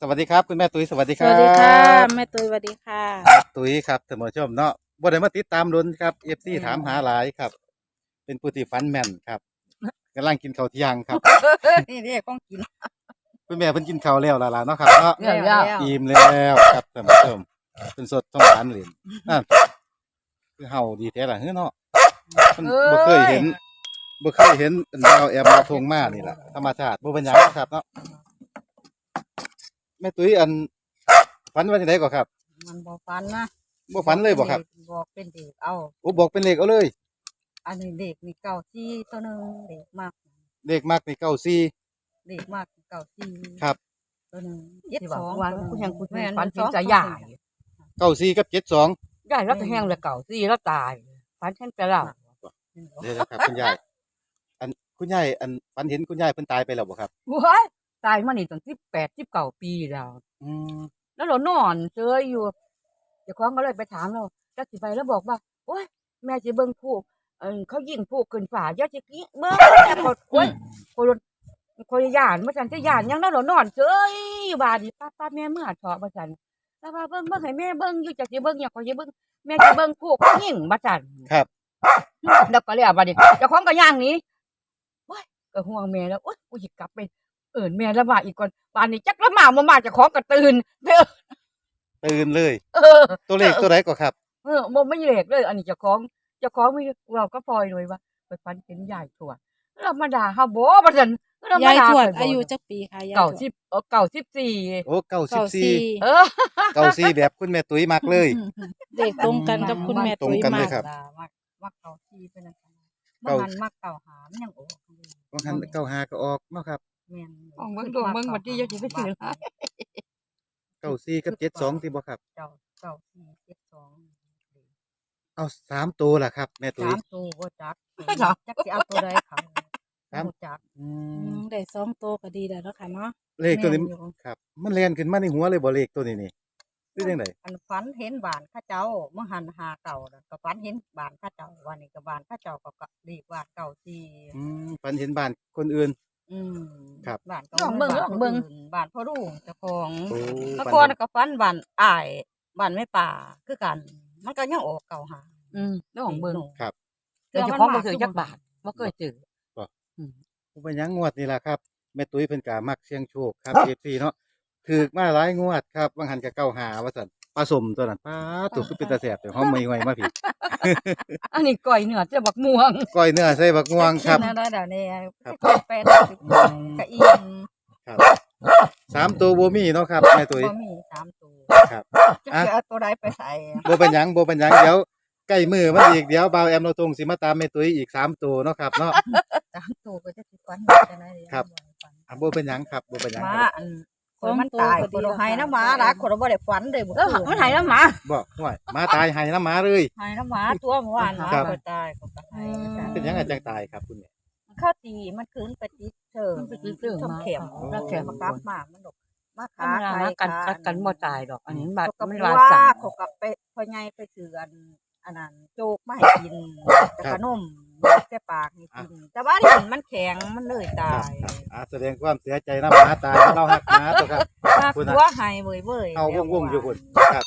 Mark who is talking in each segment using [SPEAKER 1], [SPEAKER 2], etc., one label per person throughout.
[SPEAKER 1] สวัสดีครับคุณแม่ตุ้ยสวัสดี
[SPEAKER 2] ส
[SPEAKER 1] ครับ
[SPEAKER 2] วัสดีค่ะแม่ตุ้ยสวัสดีค่ะ
[SPEAKER 1] ครับตุ้ยครับท่านผู้ชมเนาะบ่ได้มาติดตามรุนครับเอฟซีถามหาหลายครับ เป็นผู้ที่ฟันแม่นครับกำลังกินข้าวเที่ยงครับ
[SPEAKER 3] นี่เรียกต้องกิน
[SPEAKER 1] คุณแม่เพิ่นกินข้าวแล้วล่ะล่ะเนาะครับเนาะ
[SPEAKER 3] แล้วแล้ว
[SPEAKER 1] อิ่มแล้วครับท่านผู้ชมเป็นสดท้องหวานเหรียญนั่นคือเฮาดีแท้ล่ะเฮ้อเนาะมันบ่เคยเห็นบ่เคยเห็นเป็นดาวแอมมาทงมานี่ล่ะธรรมชาติบ่เป็นหยังครับเนาะ แม่ตุ้ยอันฝันว่าจังได๋ก็ครับ
[SPEAKER 3] มันบ่ฟันนะ
[SPEAKER 1] บ่ฝันเลยบ่ครับ
[SPEAKER 3] บอกเป็นเด็กเอา
[SPEAKER 1] โอ้บอกเป็นเลขเอาเลย
[SPEAKER 3] อันนี้เด็กมีเก่าที่ตัวหนึงเด็กมาก
[SPEAKER 1] เลขมากนี่เก้าสี่
[SPEAKER 3] เด็กมากเก่าที่
[SPEAKER 1] ครับ
[SPEAKER 3] ตัวหนึง
[SPEAKER 4] ที่บอกว่ากูยังกู
[SPEAKER 3] แม่น
[SPEAKER 4] ฝัน
[SPEAKER 3] ส
[SPEAKER 4] ถึ
[SPEAKER 3] องง
[SPEAKER 4] จะยาย
[SPEAKER 1] เก้าสี่กับเจ็ดสอง
[SPEAKER 4] ยายแล้วก็แห้งแล้วเก่าสิแล้วตายฝันเห็นแต่เรา
[SPEAKER 1] เดี๋ยวนะครับคุณยายอันคุณยายอันฝันเห็นคุณยายเพิ่นตายไปแล้วบ่ครับ
[SPEAKER 4] ว้าย ตายมานี่ตั้งสิบแปดสิบเก้าปีแล้ว
[SPEAKER 1] อืม
[SPEAKER 4] แล้วเรานอนเจออยู่เจ้าของก็เลยไปถามเราจักสิไปแล้วบอกว่าโอ้ยแม่จะเบิ่งผูกเออเขายิงผูกขึ้นฝาอย่าจะกี้เบิ่งแต่กดโอ้ยคนคนย่านมาจันจะย่านยังแล้วเรานอนเจออยู่บาดนีป้าป้าแม่เมื่อเถาะมาจันแล้วว่าเบิ่งเบิ่งให้แม่เบิ่งอยู่จักสิเบิ่งอยากขอจะเบิ่งแม่จะเบิ่งผูกเขายิงมาจัน
[SPEAKER 1] ครับ
[SPEAKER 4] แล้วก็เลยอะบัดนี้เจ้าของก็ย่างหนี้ว้ายก็ห่วงแม่แล้วโอ๊ยกูหยิบกลับไป เอินแม่ละมาอีกก่อนบ้านนี้จักละหมามามาเจ้าของก็ตื่นเด้อ
[SPEAKER 1] ตื่นเลย
[SPEAKER 4] เออ
[SPEAKER 1] ตัวเลขตัวไหนก็ครับ
[SPEAKER 4] เออบ่ไม่เหล็กเลย อันนี้เจ้าของเจ้าของมีเราก็พลอยเลยว่าไปฟันเป็นใหญ่ถั่วเรามาด่าเฮาบ่บัดนั้นเรามายา
[SPEAKER 2] ย
[SPEAKER 4] ด่า
[SPEAKER 2] ทวด
[SPEAKER 4] ไปบ่
[SPEAKER 2] อายุจักปีค่ะยาย
[SPEAKER 4] เก่า
[SPEAKER 2] ทวด
[SPEAKER 4] สิบเออเก่าสิบสี่
[SPEAKER 1] โอ้เก้าสิบ
[SPEAKER 2] เก่า
[SPEAKER 1] สี่
[SPEAKER 2] สี่
[SPEAKER 4] เออ
[SPEAKER 1] เก้าสี่แบบคุณแม่ตุ้ยมักเลย
[SPEAKER 2] เด็กตรงกันกับคุณแม่
[SPEAKER 1] ตรง
[SPEAKER 2] ตุ้ย
[SPEAKER 1] กันเล
[SPEAKER 2] มายก
[SPEAKER 1] ครับ
[SPEAKER 3] มักมักเก่าที่เป็นอันนั้น
[SPEAKER 1] เก่า
[SPEAKER 3] มันมักเก่าหามันยังออกอยู่
[SPEAKER 1] บางครั้งเก้าหาก็ออกเนาะครับ
[SPEAKER 3] แม่น
[SPEAKER 4] ของเบิ่งดวงเบิ่งวันที่จะสิไปซื้อหลาย
[SPEAKER 1] เก้าสี่กับเจ็ดสองที่บ่ครับ
[SPEAKER 3] เก่าเก่าที่เจ็ดสอง
[SPEAKER 1] เอาสามตัวล่ะครับ แม่ตุ้ย
[SPEAKER 3] สามตัวบ่จักจักสิเอาตัวใดเขา
[SPEAKER 1] ครับ
[SPEAKER 3] บ่จัก
[SPEAKER 1] อื
[SPEAKER 2] อื
[SPEAKER 1] ม
[SPEAKER 2] มได้สองโตวก็ดีแล้วเนาะค่ะเนาะ
[SPEAKER 1] เลขตัวนี้
[SPEAKER 3] แม่นอยู่
[SPEAKER 1] ครับ มันแล่นขึ้นมาในหัวเลยบ่เลขตัวนี้นี่คือจังได
[SPEAKER 3] อันฝันเห็นบ้านเข้าเจ้าเมื่อหันหาเก่าน่ะก็ฝันเห็นบ้านเข้าเจ้าวันนี้ก็บ้านเข้าเจ้าก็ก็ดีกว่าเก่าที่
[SPEAKER 1] อืมฝันเห็นบ้านคนอื่น
[SPEAKER 3] อืม
[SPEAKER 1] ครับ
[SPEAKER 3] บ้านก็
[SPEAKER 4] ลองเบิ่งลองเบิ่ง
[SPEAKER 3] บ้านพ่อรุ่งเจ้าของ
[SPEAKER 1] โอ้
[SPEAKER 3] เมื่อ
[SPEAKER 1] ฝั
[SPEAKER 3] ก่อน
[SPEAKER 1] เห็น
[SPEAKER 3] ก็ฝันบ้านอ้ายบ้านแม่ป่าคือกัน มันก็ยังออกเก่าหา
[SPEAKER 4] อืมแล้วของเบิ่ง
[SPEAKER 1] ครับ
[SPEAKER 4] แต่เจ้าของบ่ซื้อจักบาทบ่เคยซื้อ
[SPEAKER 1] ผมเป็นหยังงวดนี่ล่ะครับแม่ตุ้ยเพิ่นกามักเสี่ยงโชคครับ FC เนาะถูกมาหลายงวดครับบางหันก็เก้าหาว่าซั่น ปลาสมตัวนั้นป้าตัวคือเป็นตาแสบแต่หอมไม่ไหวมาผิด
[SPEAKER 4] อันนี้ก้อยเนื้อจะบักม่วง
[SPEAKER 1] ก้อยเนื้อใส่บักม่วงครับ
[SPEAKER 3] นั่นได้เดี๋ยวนี้
[SPEAKER 1] ครับ
[SPEAKER 3] สิบแปดสิบกะอีน
[SPEAKER 1] ครับสามตัวบ่มีเนาะครับแม่ตุ้ย
[SPEAKER 3] ก็มีสามตัว
[SPEAKER 1] ครับ
[SPEAKER 3] จะ
[SPEAKER 1] อะ
[SPEAKER 3] เอาตัวใดไปใส่
[SPEAKER 1] บ่เป็นหยังบ่เป็นหยังเดี๋ยวใกล้มือมันอีกเดี๋ยวบ่าวแอมเราตรงสิมาตามแม่ตุ้ยอีกสามตัวเนาะครับเนาะ
[SPEAKER 3] สามตัวก็จะสิฝันจะไหน
[SPEAKER 1] ครับอะบ่เป็นหยังครับบ่เป็นหยัง
[SPEAKER 3] ห
[SPEAKER 1] ค
[SPEAKER 3] มา
[SPEAKER 1] รับ
[SPEAKER 3] อันคนมันตายคนเราให้น้ำหมารักคนเราบ่ได้ฝันเลย
[SPEAKER 4] เออมันหายแล้วหมา
[SPEAKER 1] บอกห่วยมาตายให้น้ำหมาเลย
[SPEAKER 3] ให้น้ำหมาตัวเมื่อวานหมา
[SPEAKER 1] ครับ
[SPEAKER 3] ก็ตายก็ตาย
[SPEAKER 1] เป็นหยังอาจังตายครับคุณแม่
[SPEAKER 3] เข้าตีมันคืนไปติดเชิง
[SPEAKER 4] มันไปติดเชิง
[SPEAKER 3] ทำเข็ม
[SPEAKER 4] มา
[SPEAKER 3] แล้วเข็มมากลับมามันดอกมา
[SPEAKER 4] ขา
[SPEAKER 3] ขา
[SPEAKER 4] ขา
[SPEAKER 3] ใคร
[SPEAKER 4] กัน
[SPEAKER 3] ขา
[SPEAKER 4] กัดกันบ่ตายดอกอันนี้บาด
[SPEAKER 3] เขากับ
[SPEAKER 4] มัน
[SPEAKER 3] ว่า
[SPEAKER 4] ลาสั่ง
[SPEAKER 3] เขากับไปพ่อใหญ่ไปเสืออันอันนั้นโจกมาให้กินแต่ขนม แต่ปากให้กิน แต่ว่าที่มันแข็งมันเลยตาย
[SPEAKER 1] อ่าแสดงความเสียใจน้ำหมาตายเราหักหมาตัวครับ
[SPEAKER 3] มา
[SPEAKER 1] คุณน่ะ
[SPEAKER 3] หัวให้เว้ยเว้ย
[SPEAKER 1] เอาวงวงๆอยู่คุณครับ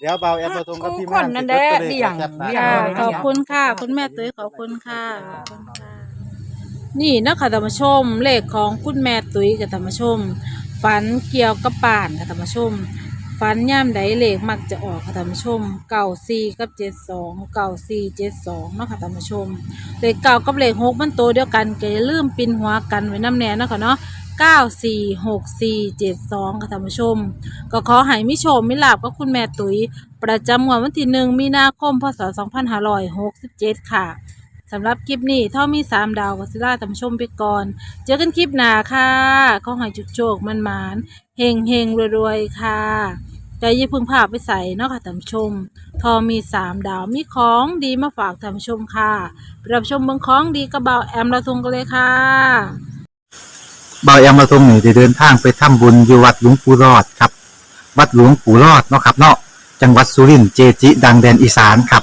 [SPEAKER 1] เดี๋ยวบ่าแอมเราตรงกับพี่
[SPEAKER 4] ค
[SPEAKER 1] มาน
[SPEAKER 4] นั่นแหละ
[SPEAKER 1] จตัว
[SPEAKER 4] เดี่ยง
[SPEAKER 1] จับตา
[SPEAKER 4] เดี่ยง
[SPEAKER 2] ค่ะขอบคุณค่ะ คุณแม่ตุ้ยขอบคุณค่ะขอบคุณค่ะ นี่นะคะธรรมชมเลขของคุณแม่ตุ้ยกับธรรมชม ฝันเกี่ยวกับป่านกับธรรมชม ฝันย่ามใดเลขมักจะออกค่ะธรรมชมเก่าซีกับเจ็ดสองเก่าซีเจ็ดสองเนาะค่ะธรรมชมเลขเก่ากับเลขหกมันโตวเดียวกันก็อย่าลืมปินหัวกันไว้น้ำแน่เนาะค่ะเนาะเก้าสี่หกสี่เจ็ดสองค่ะธรรมชม ก็ขอให้มิโชมมิลาบกับคุณแม่ตุ๋ย ประจำงวดวันที่หนึ่งมีนาคมพศสองพันห้าร้อยหกสิบเจ็ดค่ะ สำหรับคลิปนี้ท่ามีสามดาวกับซิล่าท่านผู้ชมไปก่อน เจอกันคลิปหน้าค่ะข้อให้จุกโจกมันมานเฮงเฮงรวยๆ ค่ะใจยิ่พึงภาพไปใส่เนาะค่ะท่านผู้ชมทอมีสามดาวมีของดีมาฝากท่านผู้ชมค่ะไปรับชมเบืองของดีกระเบาแอมละทงกันเลยค่ะเบา
[SPEAKER 5] ยอมาตรงนี่ได้เดินทางไปทำบุญอยู่วัดหลวงปู่รอดครับ วัดหลวงปู่รอดเนาะครับเนาะจังหวัดสุรินทร์เจจิ ดังแดนอีสานครับ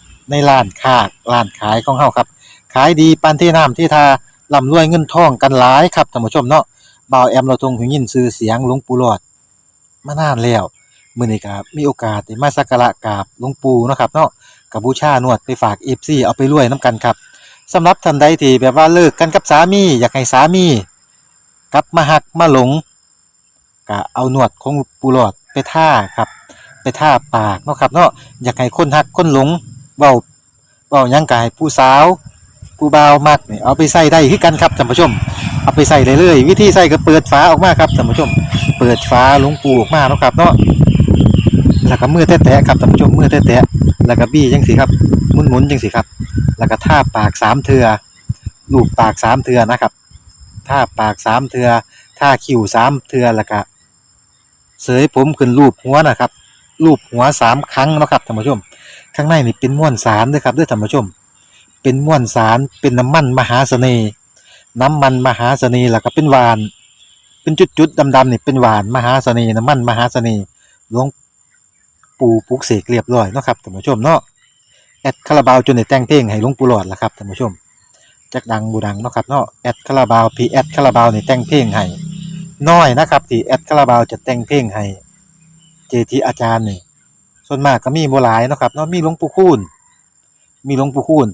[SPEAKER 5] ในร้านค้าร้านขายของเฮาครับ ขายดีปานที่น้ำที่ทาร่ำรวยเงินทองกันหลายครับท่านผู้ชมเนาะบ่าวแอมเราทงหูยินชื่อเสียงหลวงปู่หลอด มานานแล้วมื้อนี้ก็มีโอกาสได้มาสักการะกราบหลวงปู่เนาะครับเนาะกับบูชานวดไปฝาก FC เอาไปรวยนํกันครับสำหรับท่านใดที่แบบว่าเลิกกันกับสามี อยากให้สามีกลับมาหักมาหลงก็เอาหนวดของปูหลอดไปท่าครับ ไปท่าปากเนาะครับเนาะอยากให้คนหักคนหลง เว้าเว้าหยังกายผู้สาวผู้บ่าวมักนี่เอาไปใส่ได้คือกันครับท่านผู้ชม เอาไปใส่ได้เลยวิธีใส่ก็เปิดฝาออกมาครับท่านผู้ชม เปิดฝาหลวงปูออกมาเนาะครับเนาะแล้วก็มือแตะๆครับท่านผู้ชมมือแตะๆแล้วก็บี้จังสิครับหมุนๆจังสิครับ แล้วก็ท่าปากสามเทือลูบปากสามเทือนะครับท่าปากสามเทือท่าคิ้วสามเทือแล้วก็เสยผมขึ้นรูปหัวนะครับรูปหัวสามครั้งนะครับท่านผู้ชม ข้างในนี่เป็นม้วนสารด้วยครับด้วยท่านผู้ชม เป็นม้วนสารเป็นน้ำมันมหาเสน่ห์น้ำมันมหาเสน่ห์แล้วก็เป็นหวาน เป็นจุดๆดำๆนี่เป็นหวานมหาเสน่ห์น้ำมันมหาเสน่ห์หลวงปู่ปลุกเสกเรียบร้อยเนาะครับท่านผู้ชมเนาะแอดคาราบาวจนได้แต่งเพลงให้หลวงปู่หลอดละครับท่านผู้ชมจักดังบูดังเนาะครับเนาะแอดคาราบาวพีแอดคาราบาวนี่แต่งเพลงให้น้อยนะครับที่แอดคาราบาวจะแต่งเพลงให้เจทีอาจารย์นี่ ส่วนมากก็มีโบหลายเนาะครับเนาะมีหลวงปู่คูณมีหลวงปู่คูณ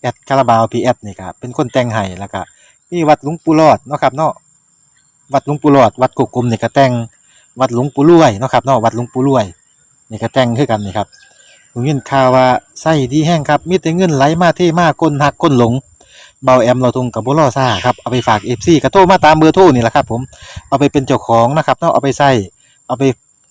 [SPEAKER 5] แอดคาราบาวพีแอดนี่ครับเป็นคนแต่งให้แล้วก็มีวัดหลวงปู่รอดเนาะครับเนาะวัดหลวงปู่รอด วัดกุกกลมนี่ก็แต่งวัดหลวงปู่รวยเนาะครับเนาะวัดหลวงปู่รวยนี่ก็แต่งคือกันนี่ครับผมยินข่าวว่าไส้ดีแห้งครับมีแต่เงินไหลมาเทมากคนหักคนหลงเบาแอมเราทงกับบุรอซ่าครับเอาไปฝากเอฟซีกระโทรมาตามเบอร์โทรนี่แหละครับผมเอาไปเป็นเจ้าของนะครับเนาะเอาไปใส่เอาไป